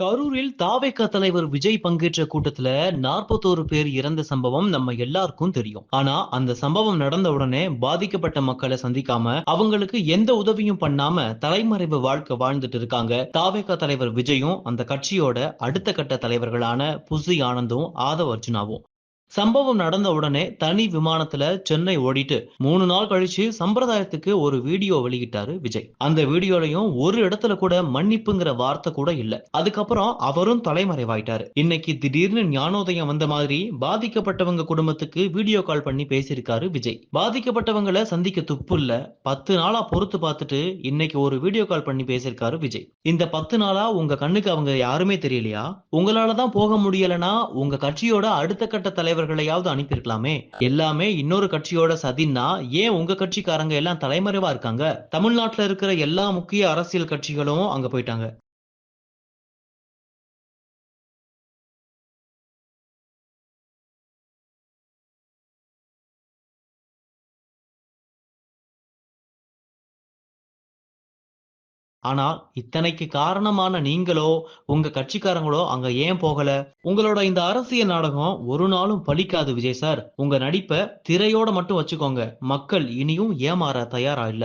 கரூரில் தாவேக தலைவர் விஜய் பங்கேற்ற கூட்டத்துல நாற்பத்தோரு பேர் இறந்த சம்பவம் நம்ம எல்லாருக்கும் தெரியும். ஆனா அந்த சம்பவம் நடந்த உடனே பாதிக்கப்பட்ட மக்களை சந்திக்காம அவங்களுக்கு எந்த உதவியும் பண்ணாம தலைமறைவு வாழ்க்கை வாழ்ந்துட்டு இருக்காங்க. தாவேக தலைவர் விஜயும் அந்த கட்சியோட அடுத்த கட்ட தலைவர்களான புசி ஆனந்தும் ஆதவ் அர்ஜுனாவும். சம்பவம் நடந்த உடனே தனி விமானத்துல சென்னை ஓடிட்டு மூணு நாள் கழிச்சு சம்பிரதாயத்துக்கு ஒரு வீடியோ வெளியிட்டாரு விஜய். அந்த வீடியோலயும் ஒரு இடத்துல கூட மன்னிப்புங்கிற வார்த்தை கூட இல்ல. அதுக்கப்புறம் அவரும் தலைமறைவாயிட்டாரு. இன்னைக்கு திடீர்னு ஞானோதயம் வந்த மாதிரி பாதிக்கப்பட்டவங்க குடும்பத்துக்கு வீடியோ கால் பண்ணி பேசியிருக்காரு விஜய். பாதிக்கப்பட்டவங்களை சந்திக்க துப்பு இல்ல. பத்து நாளா பொறுத்து பார்த்துட்டு இன்னைக்கு ஒரு வீடியோ கால் பண்ணி பேசியிருக்காரு விஜய். இந்த பத்து நாளா உங்க கண்ணுக்கு அவங்க யாருமே தெரியலையா? உங்களாலதான் போக முடியலன்னா உங்க கட்சியோட அடுத்த கட்ட தலைவர் தலைவர்களையாவது அனுப்பியிருக்கலாமே எல்லாமே இன்னொரு கட்சியோட சதின்னா ஏன் உங்க கட்சிக்காரங்க எல்லாம் தலைமறைவா இருக்காங்க? தமிழ்நாட்டுல இருக்கிற எல்லா முக்கிய அரசியல் கட்சிகளும் அங்க போயிட்டாங்க. ஆனால் இத்தனைக்கு காரணமான நீங்களோ உங்க கட்சிக்காரங்களோ அங்க ஏன் போகல? உங்களோட இந்த அரசியல் நாடகம் ஒரு நாளும் பலிக்காது விஜய் சார். உங்க நடிப்பை திரையோட மட்டும் வச்சுக்கோங்க. மக்கள் இனியும் ஏமாற தயாரா இல்ல.